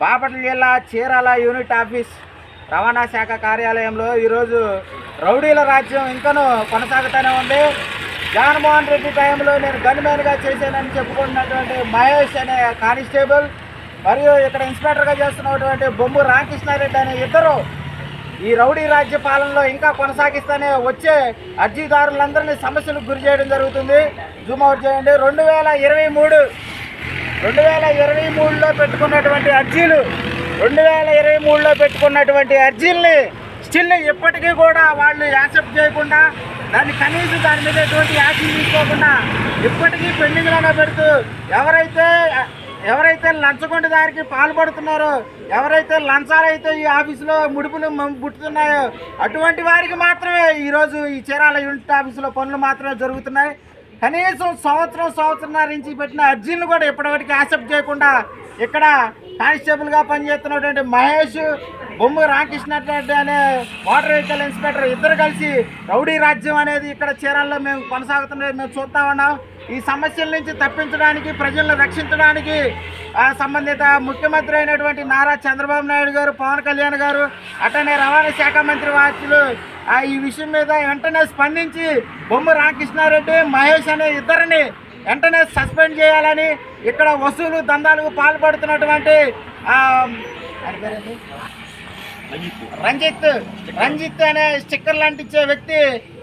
బాపట్ల జిల్లా Chirala unit office రవాణా శాఖ కార్యాలయంలో ఈరోజు రౌడీల రాజ్యం ఇంకనూ కొనసాగుతూనే ఉంది. జగన్మోహన్ రెడ్డి టైంలో నేను గన్మ్యాన్గా చేశానని చెప్పుకుంటున్నటువంటి మహేష్ అనే కానిస్టేబుల్ మరియు ఇక్కడ ఇన్స్పెక్టర్గా చేస్తున్నటువంటి బొమ్ము రామకృష్ణారెడ్డి అనే ఇద్దరు ఈ రౌడీ రాజ్య పాలనలో ఇంకా కొనసాగిస్తూనే వచ్చే అర్జీదారులందరినీ సమస్యలకు గురి చేయడం జరుగుతుంది. జూమ్ అవుట్ చేయండి. రెండు వేల ఇరవై మూడు రెండు వేల ఇరవై మూడులో పెట్టుకున్నటువంటి అర్జీలు రెండు వేల ఇరవై మూడులో పెట్టుకున్నటువంటి అర్జీల్ని స్టిల్ ఇప్పటికీ కూడా వాళ్ళు యాక్సెప్ట్ చేయకుండా దాన్ని కనీసం దాని మీద ఎటువంటి యాక్షన్ తీసుకోకుండా ఇప్పటికీ పెండింగ్లోనే పెడుతూ ఎవరైతే ఎవరైతే లంచగొండ దారికి పాల్పడుతున్నారో ఎవరైతే లంచాలైతే ఈ ఆఫీసులో ముడుపులు పుట్టుతున్నాయో అటువంటి వారికి మాత్రమే ఈరోజు ఈ చీరాల యూనిట్ ఆఫీసులో పనులు మాత్రమే జరుగుతున్నాయి. కనీసం సంవత్సరం సంవత్సరం నుంచి పెట్టిన అర్జీలను కూడా ఇప్పటివరకు యాక్సెప్ట్ చేయకుండా ఇక్కడ కానిస్టేబుల్గా పనిచేస్తున్నటువంటి మహేష్ బొమ్మ రామకృష్ణారెడ్డి అనే వాటర్ వెహికల్ ఇన్స్పెక్టర్ ఇద్దరు కలిసి రౌడీ రాజ్యం అనేది ఇక్కడ చీరాల్లో మేము కొనసాగుతున్నది మేము చూస్తా ఉన్నాం. ఈ సమస్యల నుంచి తప్పించడానికి ప్రజలను రక్షించడానికి సంబంధిత ముఖ్యమంత్రి అయినటువంటి నారా చంద్రబాబు నాయుడు గారు పవన్ కళ్యాణ్ గారు అటనే రవాణా శాఖ మంత్రి వార్తలు ఈ విషయం మీద వెంటనే స్పందించి బొమ్మ రామకృష్ణారెడ్డి మహేష్ అనే ఇద్దరిని వెంటనే సస్పెండ్ చేయాలని ఇక్కడ వసూలు దందాలకు పాల్పడుతున్నటువంటి రంజిత్ రంజిత్ అనే స్టిక్కర్లు అంటించే వ్యక్తి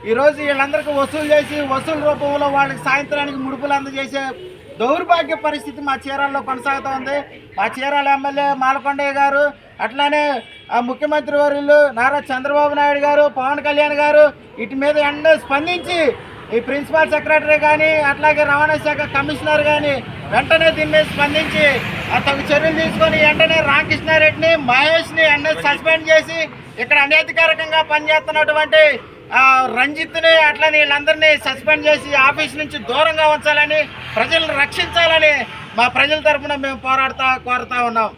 ఈరోజు వీళ్ళందరికీ వసూలు చేసి వసూలు రూపంలో వాళ్ళకి సాయంత్రానికి ముడుపులు అందజేసే దౌర్భాగ్య పరిస్థితి మా చీరాల్లో కొనసాగుతూ ఉంది. మా చీరాల ఎమ్మెల్యే మాలకొండయ్య గారు అట్లానే ఆ ముఖ్యమంత్రి వర్యులు నారా చంద్రబాబు నాయుడు గారు పవన్ కళ్యాణ్ గారు వీటి మీద ఎండ స్పందించి ఈ ప్రిన్సిపాల్ సెక్రటరీ కానీ అట్లాగే రవాణా శాఖ కమిషనర్ కానీ వెంటనే దీని మీద స్పందించి అతను చర్యలు తీసుకొని వెంటనే రామకృష్ణారెడ్డిని మహేష్ని వెంటనే సస్పెండ్ చేసి ఇక్కడ అనధికారికంగా పనిచేస్తున్నటువంటి రంజిత్ని అట్లని వీళ్ళందరినీ సస్పెండ్ చేసి ఆఫీస్ నుంచి దూరంగా ఉంచాలని ప్రజలను రక్షించాలని మా ప్రజల తరఫున మేము పోరాడుతా కోరుతా ఉన్నాం.